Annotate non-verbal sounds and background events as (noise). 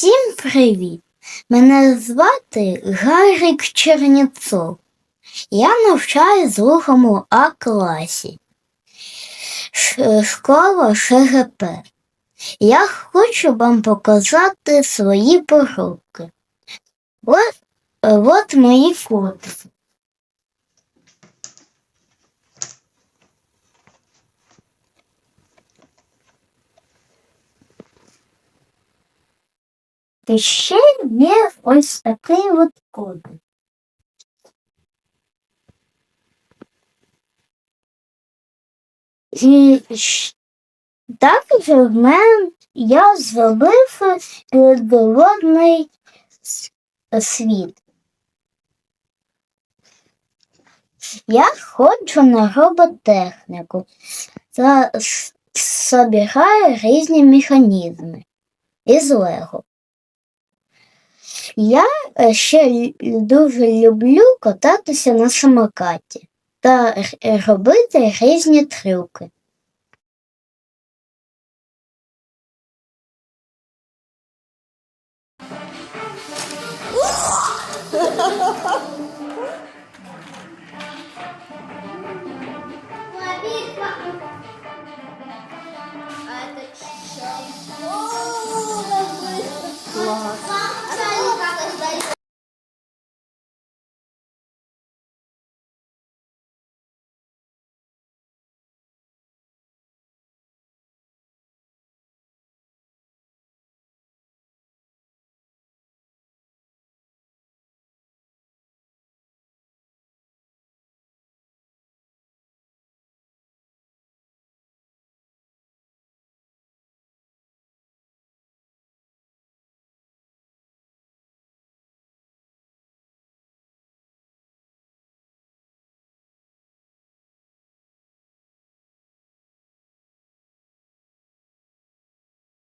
Всім привіт! Мене звати Гарик Черніцов. Я навчаюсь другому А класі. Школа ШГП. Я хочу вам показати свої поробки. От, от мої фото. І ще є ось такий от код. І також в мене я зробив підводний світ. Я ходжу на роботехніку та с- собираю різні механізми із Лего. Я е, ще дуже люблю кататися на самокаті та робити різні трюки. (laughs)